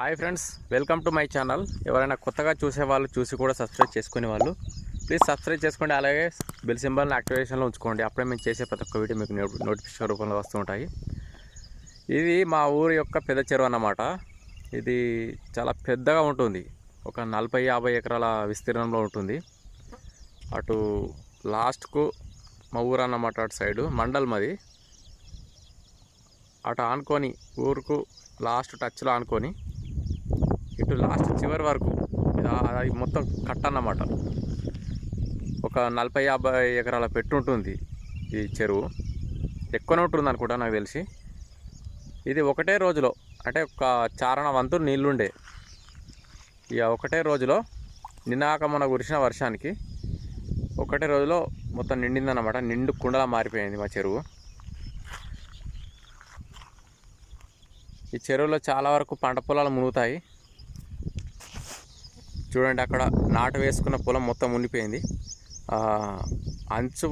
Hi friends welcome to my channel. ఎవరైనా కొత్తగా చూసే వాళ్ళు చూసి కూడా సబ్స్క్రైబ్ చేసుకునే వాళ్ళు ప్లీజ్ సబ్స్క్రైబ్ చేసుకోండి. అలాగే బెల్ సింబల్ని యాక్టివేషన్లో ఉంచుకోండి. అప్పుడే మేము చేసే ప్రతి ఒక్క వీడియో మీకు నోటిఫికేషన్ రూపంలో వస్తూ ఉంటాయి. ఇది మా ఊరి యొక్క పెద్ద చెరువు అన్నమాట. ఇది చాలా పెద్దగా ఉంటుంది. ఒక నలభై యాభై ఎకరాల విస్తీర్ణంలో ఉంటుంది. అటు లాస్ట్కు మా ఊరు అన్నమాట అటు సైడు మండల్ మాది. అటు ఆనుకొని ఊరుకు లాస్ట్ టచ్లో ఆనుకొని ఇటు లాస్ట్ చివరి వరకు అది మొత్తం కట్ట అన్నమాట ఒక నలభై యాభై ఎకరాల పెట్టు ఉంటుంది ఈ చెరువు. ఎక్కువనే ఉంటుంది అనుకుంటా నాకు తెలిసి. ఇది ఒకటే రోజులో అంటే ఒక చారణ వంతు నీళ్ళుండే. ఇక ఒకటే రోజులో నిన్నాక మన కురిసిన వర్షానికి ఒకటే రోజులో మొత్తం నిండిందన్నమాట. నిండు కుండలా మారిపోయింది మా చెరువు. ఈ చెరువులో చాలా వరకు పంట పొలాలు మునుగుతాయి. చూడండి అక్కడ నాటు వేసుకున్న పొలం మొత్తం మునిగిపోయింది. అంచు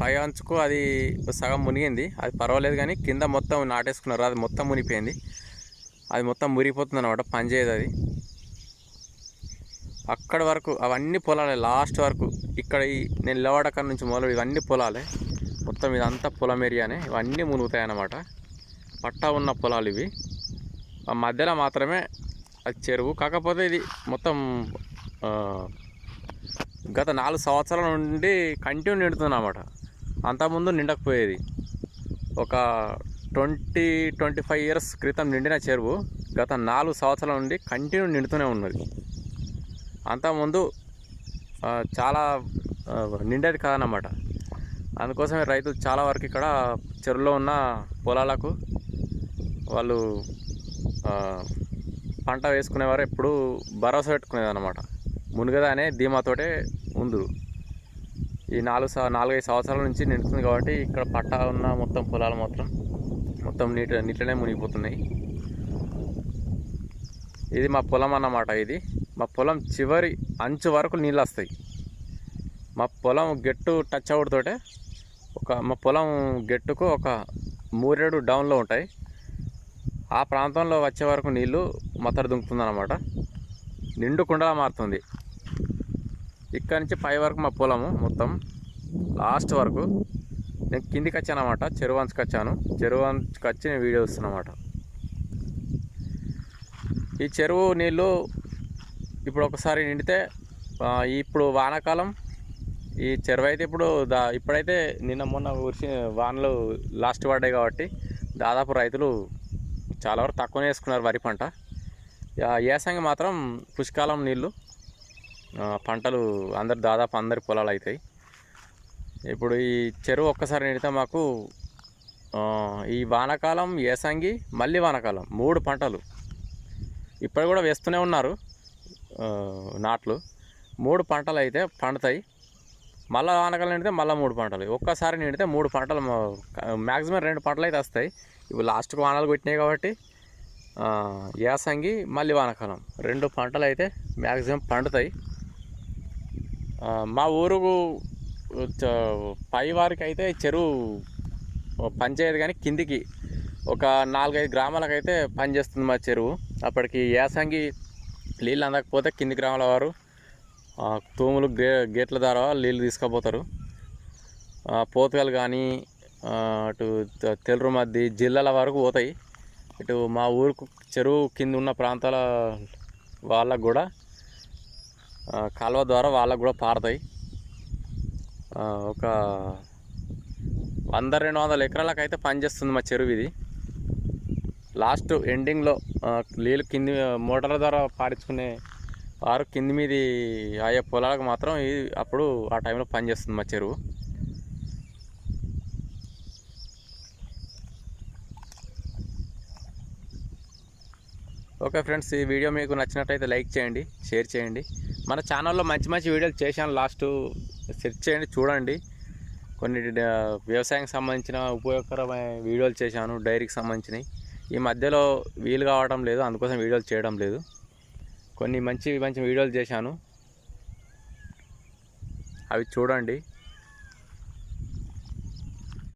పై అంచుకు అది సగం మునిగింది. అది పర్వాలేదు కానీ కింద మొత్తం నాటేసుకున్నారు. అది మొత్తం మునిగిపోయింది. అది మొత్తం మురిగిపోతుంది అనమాట పనిచేయదు అది. అక్కడ వరకు అవన్నీ పొలాలే లాస్ట్ వరకు. ఇక్కడ ఈ నేను నిలబడక నుంచి మొదలు ఇవన్నీ పొలాలే. మొత్తం ఇదంతా పొలం ఏరియానే. ఇవన్నీ మునుగుతాయి అన్నమాట పట్టా ఉన్న పొలాలు ఇవి. ఆ మధ్యలో మాత్రమే అది చెరువు. కాకపోతే ఇది మొత్తం గత నాలుగు సంవత్సరాల నుండి కంటిన్యూ నిండుతుంది అన్నమాట అంతకుముందు నిండకపోయేది. ఒక ట్వంటీ ట్వంటీ ఫైవ్ ఇయర్స్ క్రితం నిండిన చెరువు గత నాలుగు సంవత్సరాల నుండి కంటిన్యూ నిండుతూనే ఉన్నది. అంతకుముందు చాలా నిండేది కాదన్నమాట. అందుకోసమే రైతులు చాలా వరకు ఇక్కడ చెరువులో ఉన్న పొలాలకు వాళ్ళు పంట వేసుకునేవారు ఎప్పుడు భరోసా పెట్టుకునేది అనమాట మునుగదా అనే ధీమాతోటే ఉందరు. ఈ నాలుగు స నాలుగైదు సంవత్సరాల నుంచి నిండుతుంది కాబట్టి ఇక్కడ పట్ట ఉన్న మొత్తం పొలాలు మొత్తం మొత్తం నీట నీటిలోనే మునిగిపోతున్నాయి. ఇది మా పొలం అన్నమాట ఇది. మా పొలం చివరి అంచు వరకు నీళ్ళు వస్తాయి మా పొలం గెట్టు టచ్ అవుడుతోటే ఒక మా పొలం గెట్టుకు ఒక మూరేడు డౌన్లో ఉంటాయి. ఆ ప్రాంతంలో వచ్చే వరకు నీళ్ళు మత్తడి దుంకుతుందన్నమాట. నిండు కుండలా మారుతుంది. ఇక్కడ నుంచి పై వరకు మా పొలము మొత్తం లాస్ట్ వరకు నేను కిందికి వచ్చాను అనమాట చెరువు అంచుకు వచ్చాను. చెరువు అంచుకు వచ్చి నేను వీడియో వస్తున్నమాట ఈ చెరువు నీళ్ళు ఇప్పుడు ఒకసారి నిండితే ఇప్పుడు వానాకాలం ఈ చెరువు అయితే ఇప్పుడు దా ఇప్పుడైతే నిన్న మొన్న కురిసి వానలు లాస్ట్ పడ్డాయి కాబట్టి దాదాపు రైతులు చాలా వరకు తక్కువనే వేసుకున్నారు వరి పంట. ఆ, మాత్రం పుష్కాలం నీళ్ళు పంటలు అందరు దాదాపు అందరి పొలాలు అవుతాయి ఇప్పుడు ఈ చెరువు ఒక్కసారి నిడితే మాకు ఈ వానాకాలం ఏసంగి మళ్ళీ వానాకాలం మూడు పంటలు ఇప్పుడు కూడా వేస్తూనే ఉన్నారు నాట్లు. మూడు పంటలు అయితే పండుతాయి. మళ్ళీ వానకాలం నిండితే మళ్ళీ మూడు పంటలు. ఒక్కసారి నిండితే మూడు పంటలు మ్యాక్సిమం రెండు పంటలు అయితే వస్తాయి. ఇప్పుడు లాస్ట్కి వానలు కొట్టినాయి కాబట్టి యాసంగి మళ్ళీ వానకాలం. రెండు పంటలు అయితే మ్యాక్సిమం పండుతాయి. మా ఊరు పై వారికి అయితే చెరువు పనిచేయదు కానీ కిందికి ఒక నాలుగైదు గ్రామాలకైతే పనిచేస్తుంది మా చెరువు. అప్పటికి యాసంగి నీళ్ళు అందకపోతే కింది గ్రామాల వారు తూములు గే గేట్ల ద్వారా నీళ్ళు తీసుకుపోతారు. ఆ, పోతుగలు కానీ అటు తెలుగు తెలరు జిల్లాల వరకు పోతాయి. ఇటు మా ఊరుకు చెరువు కింద ఉన్న ప్రాంతాల వాళ్ళకు కూడా కాలువ ద్వారా వాళ్ళకు కూడా పారుతాయి. ఒక వంద రెండు వందల ఎకరాలకు అయితే పనిచేస్తుంది మా చెరువు ఇది. లాస్ట్ ఎండింగ్లో నీళ్ళు కింది మోటార్ల ద్వారా పారించుకునే ఆరు కింది మీది ఆయా పొలాలకు మాత్రం ఇది అప్పుడు ఆ టైంలో పనిచేస్తుంది మా చెరువు. ఓకే ఫ్రెండ్స్ ఈ వీడియో మీకు నచ్చినట్టయితే లైక్ చేయండి షేర్ చేయండి. మన ఛానల్లో మంచి మంచి వీడియోలు చేశాను లాస్ట్ సెర్చ్ చేయండి చూడండి. కొన్ని వ్యవసాయానికి సంబంధించిన ఉపయోగకరమైన వీడియోలు చేశాను డైరీకి సంబంధించినవి. ఈ మధ్యలో వీలు కావడం లేదు అందుకోసం వీడియోలు చేయడం లేదు. కొన్ని మంచి మంచి వీడియోలు చేశాను. అవి చూడండి.